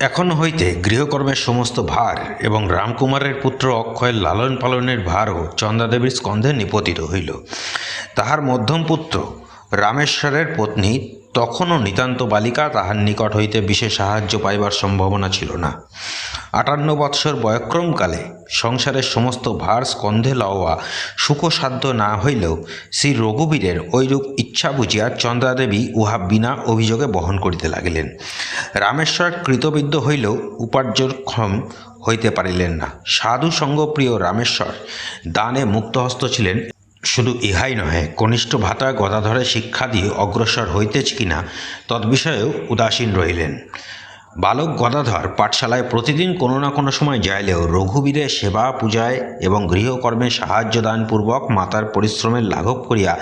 এখন হইতে গৃহকর্মের সমস্ত ভার এবং রামকুমারের পুত্র অক্ষয়ের লালন পালনের ভারও চন্দ্রাদেবীর স্কন্ধে নিপতিত হইল। তাহার মধ্যম পুত্র রামেশ্বরের পত্নী তখনও নিতান্ত বালিকা তাহার নিকট হইতে বিশেষ সাহায্য পাইবার সম্ভাবনা ছিল না। আটান্ন বৎসর বয়ক্রমকালে সংসারের সমস্ত ভার স্কন্ধে লওয়া সুখসাধ্য না হইলেও শ্রী রঘুবীরের ঐরূপ ইচ্ছা বুঝিয়া চন্দ্রাদেবী উহা বিনা অভিযোগে বহন করিতে লাগিলেন। রামেশ্বর কৃতবিদ্য হইলেও উপার্জনক্ষম হইতে পারিলেন না। সাধু সঙ্গপ্রিয় রামেশ্বর দানে মুক্তহস্ত ছিলেন শুধু ইহাই নহে, কনিষ্ঠ ভাতা গদাধরে শিক্ষা দিয়ে অগ্রসর হইতেছে কিনা তদ্বিষয়েও উদাসীন রহিলেন। বালক গদাধর পাঠশালায় প্রতিদিন কোনো না কোনো সময় যাইলেও রঘুবীরের সেবা পূজায় এবং গৃহকর্মে সাহায্য দানপূর্বক মাতার পরিশ্রমের লাঘব করিয়া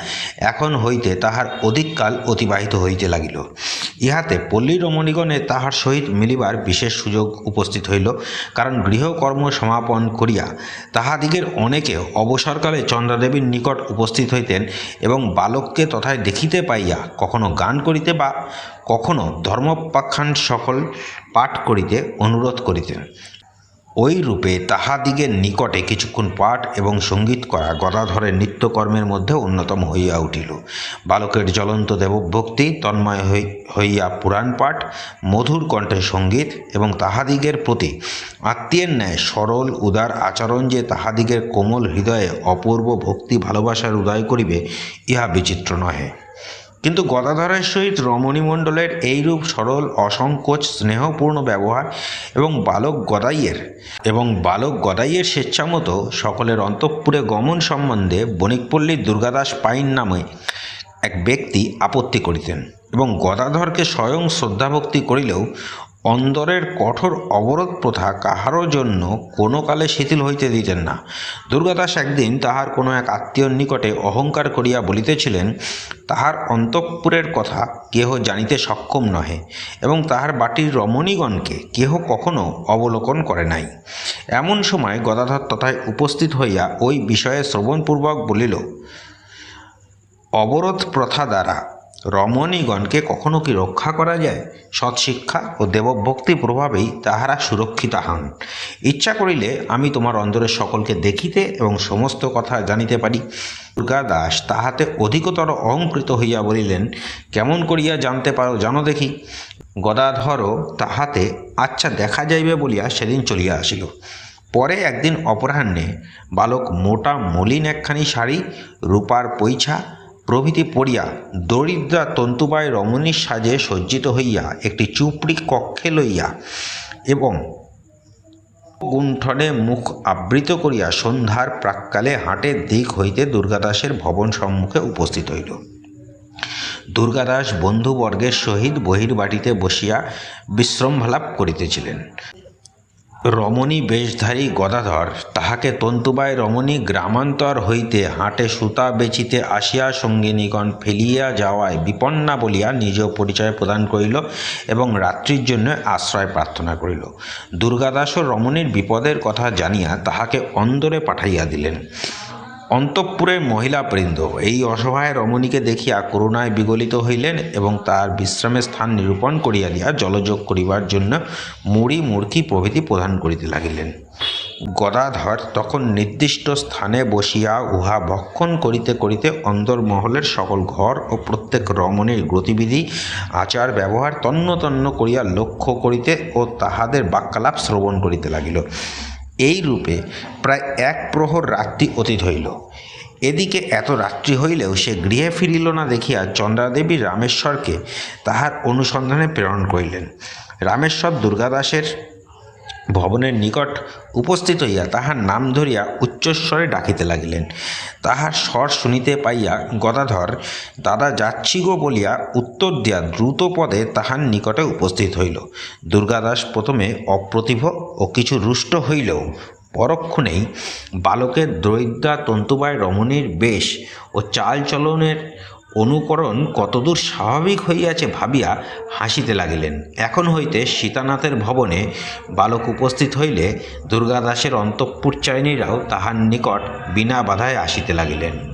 এখন হইতে তাহার অধিককাল অতিবাহিত হইতে লাগিল। ইহাতে পল্লী রমণীগণে তাহার সহিত মিলিবার বিশেষ সুযোগ উপস্থিত হইল, কারণ গৃহকর্ম সমাপন করিয়া তাহাদিগের অনেকে অবসরকালে চন্দ্রাদেবীর নিকট উপস্থিত হইতেন এবং বালককে তথায় দেখিতে পাইয়া কখনো গান করিতে বা কখনো ধর্মোপাখ্যান সকল পাঠ করিতে অনুরোধ করিতেন। ওই রূপে তাহাদিগের নিকটে কিছুক্ষণ পাঠ এবং সংগীত করা গদাধরের নিত্যকর্মের মধ্যে অন্যতম হইয়া উঠিল। বালকের জ্বলন্ত দেবভক্তি, তন্ময় হই- হইয়া পুরাণ পাঠ, মধুর কণ্ঠে সংগীত এবং তাহাদিগের প্রতি আত্মীয়ের ন্যায় সরল, উদার আচরণ যে তাহাদিগের কোমল হৃদয়ে অপূর্ব ভক্তি ভালোবাসার উদয় করিবে, ইহা বিচিত্র নহে। কিন্তু গদাধরের সহিত রমণী মণ্ডলের এইরূপ সরল, অসংকোচ, স্নেহপূর্ণ ব্যবহার এবং বালক গদাইয়ের এবং বালক গদাইয়ের স্বেচ্ছামতো সকলের অন্তঃপুরে গমন সম্বন্ধে বণিকপল্লীর দুর্গাদাস পাইন নামে এক ব্যক্তি আপত্তি করিতেন এবং গদাধরকে স্বয়ং শ্রদ্ধাভক্তি করিলেও অন্দরের কঠোর অবরোধ প্রথা কাহারও জন্য কোনো কালে শিথিল হইতে দিতেন না। দুর্গাদাস একদিন তাহার কোনো এক আত্মীয়র নিকটে অহংকার করিয়া বলিতেছিলেন, তাহার অন্তঃপুরের কথা কেহ জানিতে সক্ষম নহে এবং তাহার বাটির রমণীগণকে কেহ কখনো অবলোকন করে নাই। এমন সময় গদাধর তথায় উপস্থিত হইয়া ওই বিষয়ে শ্রবণপূর্বক বলিল, অবরোধ প্রথা দ্বারা রমণীগণকে কখনো কি রক্ষা করা যায়? সৎশিক্ষা ও দেবভক্তি প্রভাবেই তাহারা সুরক্ষিত হন। ইচ্ছা করিলে আমি তোমার অন্তরের সকলকে দেখিতে এবং সমস্ত কথা জানিতে পারি। দুর্গা দাস তাহাতে অধিকতর অহংকৃত হইয়া বলিলেন, কেমন করিয়া জানতে পারো, জানো দেখি গদাধরও তাহাতে আচ্ছা দেখা যাইবে বলিয়া সেদিন চলিয়া আসিল। পরে একদিন অপরাহ্নে বালক মোটা মলিন একখানি শাড়ি, রূপার পৈছা প্রভৃতি পড়িয়া দরিদ্রা তন্তুবায় রমণীর সাজে সজ্জিত হইয়া একটি চুপড়ি কক্ষে লইয়া এবং গুণ্ঠনে মুখ আবৃত করিয়া সন্ধ্যার প্রাক্কালে হাটের দিক হইতে দুর্গাদাসের ভবন সম্মুখে উপস্থিত হইল। দুর্গাদাস বন্ধুবর্গের সহিত বহির্বাটিতে বসিয়া বিশ্রম্ভালাপ করিতেছিলেন। রমণী বেশধারী গদাধর, তাহাকে তন্তুবায় রমণী গ্রামান্তর হইতে হাটে সুতা বেচিতে আসিয়া সঙ্গিনীগণ ফেলিয়া যাওয়ায় বিপন্না বলিয়া নিজ পরিচয় প্রদান করিল এবং রাত্রির জন্য আশ্রয় প্রার্থনা করিল। দুর্গাদাস ও রমণীর বিপদের কথা জানিয়া তাহাকে অন্দরে পাঠাইয়া দিলেন। অন্তঃপুরের মহিলাবৃন্দ। এই অসহায় রমণীকে দেখিয়া করুণায় বিগলিত হইলেন এবং তার বিশ্রামের স্থান নিরূপণ করিয়া দিয়া জলযোগ করিবার জন্য মুড়ি, মুড়কি প্রভৃতি প্রদান করিতে লাগিলেন। গদাধর তখন নির্দিষ্ট স্থানে বসিয়া উহা ভক্ষণ করিতে করিতে অন্দরমহলের সকল ঘর ও প্রত্যেক রমণীর গতিবিধি, আচার ব্যবহার তন্ন তন্ন করিয়া লক্ষ্য করিতে ও তাহাদের বাক্যালাপ শ্রবণ করিতে লাগিল। এই রূপে প্রায় এক প্রহর রাত্রি অতীত হইল। এদিকে এত রাত্রি হইলেও সে গৃহে ফিরিল না দেখিয়া চন্দ্রাদেবী রামেশ্বরকে তাহার অনুসন্ধানে প্রেরণ করিলেন। রামেশ্বর দুর্গাদাসের ভবনের নিকট উপস্থিত হইয়া তাহার নাম ধরিয়া উচ্চস্বরে ডাকিতে লাগিলেন। তাহার স্বর শুনিতে পাইয়া গদাধর, দাদা, যাচ্ছি গো বলিয়া উত্তর দিয়া দ্রুত পদে তাহার নিকটে উপস্থিত হইল। দুর্গাদাস প্রথমে অপ্রতিভ ও কিছু রুষ্ট হইলেও পরক্ষণেই বালকের দরিদ্রা তন্তুবায় রমণীর বেশ ও চালচলনের অনুকরণ কতদূর স্বাভাবিক হইয়াছে ভাবিয়া হাসিতে লাগিলেন। এখন হইতে সীতানাথের ভবনে বালক উপস্থিত হইলে দুর্গাদাসের অন্তঃপুরচারিণীরাও তাহার নিকট বিনা বাধায় আসিতে লাগিলেন।